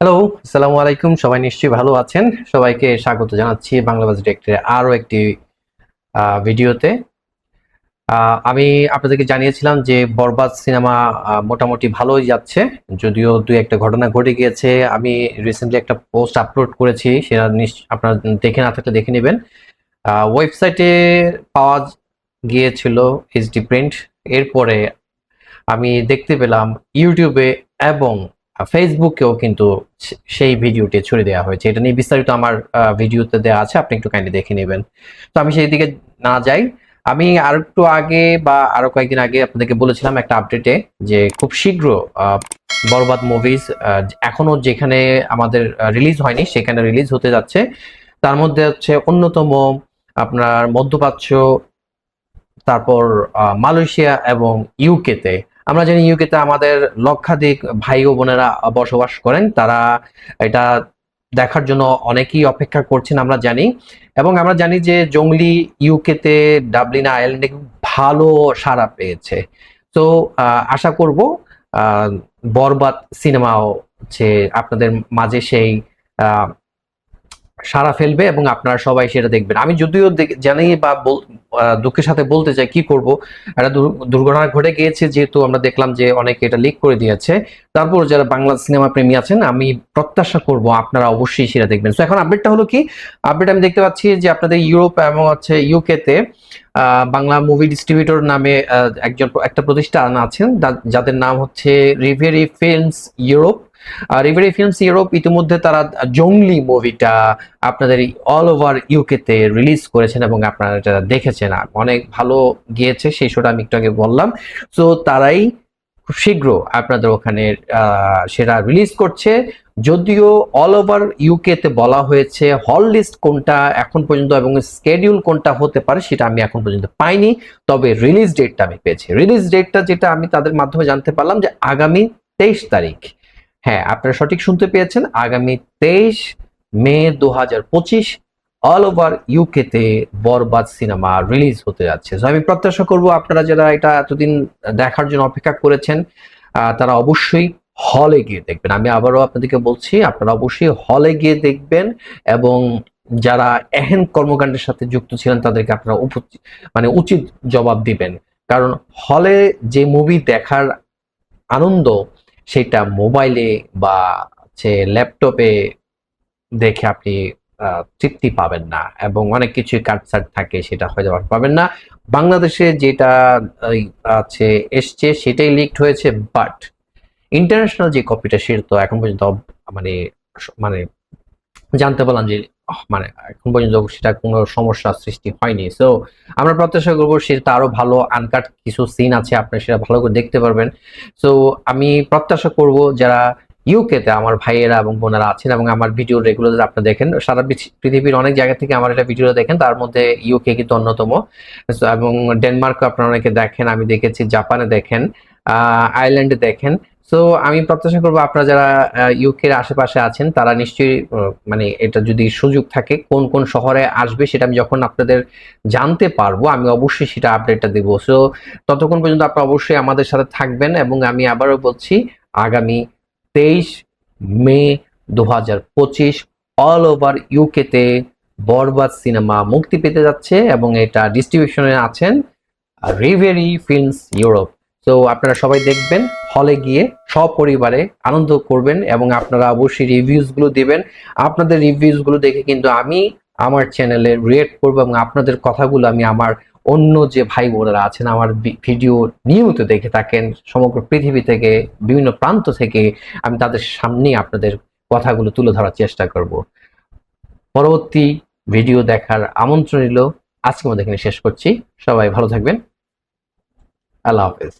Hello আসসালামু আলাইকুম। সবাই নিশ্চয়ই ভালো আছেন। সবাইকে স্বাগত জানাচ্ছি বাংলাবাজ ডিরেক্টরের আরও একটি ভিডিওতে। আমি আপনাদেরকে জানিয়েছিলাম যে বরবাদ সিনেমা মোটামুটি ভালোই যাচ্ছে। যদিও দুই একটা ঘটনা ঘটে গিয়েছে। আমি রিসেন্টলি একটা পোস্ট আপলোড করেছি, সেটা আপনারা দেখে না থাকলে দেখে নেবেন। ওয়েবসাইটে পাওয়া গিয়েছিল এইচডি প্রিন্ট এরপরে আমি দেখতে পেলাম ইউটিউবে এবং ফেসবুকেও কিন্তু সেই ভিডিওটি ছড়িয়ে দেওয়া হয়েছে। এটা নিয়ে বিস্তারিত আমার ভিডিওতে দেওয়া আছে, আপনি একটু কাইন্ডলি দেখে নেবেন। তো আমি সেই দিকে না যাই। আমি আর একটু আগে বা আরও কয়েকদিন আগে আপনাদেরকে বলেছিলাম একটা আপডেটে যে খুব শীঘ্র বরবাদ মুভিজ এখনও যেখানে আমাদের রিলিজ হয়নি, সেখানে রিলিজ হতে যাচ্ছে। তার মধ্যে হচ্ছে অন্যতম আপনার মধ্যপ্রাচ্য, তারপর মালয়েশিয়া এবং ইউকেতে আমরা জানি ইউকেতে আমাদের লক্ষাধিক ভাই ও বোনেরা বসবাস করেন। তারা এটা দেখার জন্য অনেকেই অপেক্ষা করছেন, আমরা জানি। এবং আমরা জানি যে জঙ্গলি ইউকেতে ডাবলিন আয়ারল্যান্ডে ভালো সাড়া পেয়েছে। তো আশা করব বরবাদ সিনেমাও হচ্ছে আপনাদের মাঝে সেই সাড়া ফেলবে এবং আপনারা সবাই সেটা দেখবেন। আমি যদিও জানি বা দুঃখের সাথে বলতে চাই কি করব। একটা দুর্ঘটনা ঘটে গিয়েছে, যেহেতু আমরা দেখলাম যে অনেকে এটা লিক করে দিয়েছে। তারপর যারা বাংলা সিনেমা প্রেমী আছেন, আমি প্রত্যাশা করব আপনারা অবশ্যই সেটা দেখবেন। তো এখন আপডেটটা হলো কি? আপডেট আমি দেখতে পাচ্ছি যে আপনাদের ইউরোপ এবং হচ্ছে ইউকেতে বাংলা মুভি ডিস্ট্রিবিউটর নামে একজন একটা প্রতিষ্ঠান আছেন। যাদের নাম হচ্ছে Reverie Films Europe Reverie Films Europe ইতিমধ্যে তারা জঙ্গলি মুভিটা আপনাদের অল ওভার ইউকেতে রিলিজ করেছেন এবং আপনারা এটা দেখেছেন। আর অনেক ভালো গিয়েছে, সেই শোটা আমি একটু আগে বললাম। তো তারাই খুব শীঘ্র আপনাদের ওখানে সেটা রিলিজ করছে। যদিও অল ওভার ইউকেতে বলা হয়েছে হল লিস্ট কোনটা এখন পর্যন্ত এবং স্কেডিউল কোনটা হতে পারে সেটা আমি এখন পর্যন্ত পাইনি, তবে রিলিজ ডেটটা আমি পেয়েছি। রিলিজ ডেটটা যেটা আমি তাদের মাধ্যমে জানতে পারলাম যে আগামী তেইশ তারিখ। হ্যাঁ আপনারা সঠিক শুনতে পেয়েছেন, আগামী তেইশ মে দু হাজার পঁচিশ অল ওভার ইউকেতে বরবাদ সিনেমা রিলিজ হতে যাচ্ছে। আমি প্রত্যাশা করব আপনারা যারা এটা এতদিন দেখার জন্য অপেক্ষা করেছেন তারা অবশ্যই হলে গিয়ে দেখবেন। আমি আবারও আপনাদেরকে বলছি, আপনারা অবশ্যই হলে গিয়ে দেখবেন এবং যারা এহেন কর্মকাণ্ডের সাথে যুক্ত ছিলেন, তাদেরকে আপনারা মানে উচিত জবাব দিবেন। কারণ হলে যে মুভি দেখার আনন্দ সেটা মোবাইলে বা হচ্ছে ল্যাপটপে দেখে আপনি তৃপ্তি পাবেন না এবং অনেক কিছুই কাটসাট থাকে সেটা হয়তো পাবেন না। বাংলাদেশে যেটা আছে, এসছে সেটাই লিকড হয়েছে বাট ইন্টারন্যাশনাল যে কপিটা সেটা তো এখন পর্যন্ত মানে মানে জানতে পারলাম যে মানে এখন পর্যন্ত সেটা কোনো সমস্যা সৃষ্টি হয়নি। সো আমরা প্রত্যাশা করব সেটা আরও ভালো আনকাট কিছু সিন আছে, আপনি সেটা ভালো করে দেখতে পারবেন। সো আমি প্রত্যাশা করব যারা ইউকেতে আমার ভাইয়েরা এবং বোনেরা আছেন এবং আমার ভিডিও রেগুলার আপনি দেখেন, সারা পৃথি- পৃথিবীর অনেক জায়গা থেকে আমার এটা ভিডিও দেখেন, তার মধ্যে ইউকে কিন্তু অন্যতম। এবং ডেনমার্কও আপনারা অনেকে দেখেন, আমি দেখেছি জাপানে দেখেন আয়ারল্যান্ডে দেখেন। সো আমি প্রত্যাশা করব আপনারা যারা ইউকের আশেপাশে আছেন, তারা নিশ্চয়ই মানে এটা যদি সুযোগ থাকে, কোন কোন শহরে আসবে সেটা আমি যখন আপনাদের জানতে পারব, আমি অবশ্যই সেটা আপডেটটা দেবো। সো ততক্ষণ পর্যন্ত আপনারা অবশ্যই আমাদের সাথে থাকবেন এবং আমি আবারও বলছি, আগামী তেইশ মে দু হাজার পঁচিশ অল ওভার ইউকেতে বরবাদ সিনেমা মুক্তি পেতে যাচ্ছে এবং এটা ডিস্ট্রিবিউশনে আছেন রিভেরি ফিল্মস ইউরোপ তো আপনারা সবাই দেখবেন হলে গিয়ে সপরিবারে আনন্দ করবেন এবং আপনারা অবশ্যই রিভিউজগুলো দিবেন। আপনাদের রিভিউজগুলো দেখে কিন্তু আমি আমার চ্যানেলে রিয়েক্ট করব এবং আপনাদের কথাগুলো আমি আমার অন্য যে ভাই বোনেরা আছেন, আমার ভিডিও নিয়মিত দেখে থাকেন, সমগ্র পৃথিবী থেকে, বিভিন্ন প্রান্ত থেকে, আমি তাদের সামনেই আপনাদের কথাগুলো তুলে ধরার চেষ্টা করব। পরবর্তী ভিডিও দেখার আমন্ত্রণ নিল আজকে আমাদের এখানে শেষ করছি। সবাই ভালো থাকবেন। আল্লাহ হাফেজ।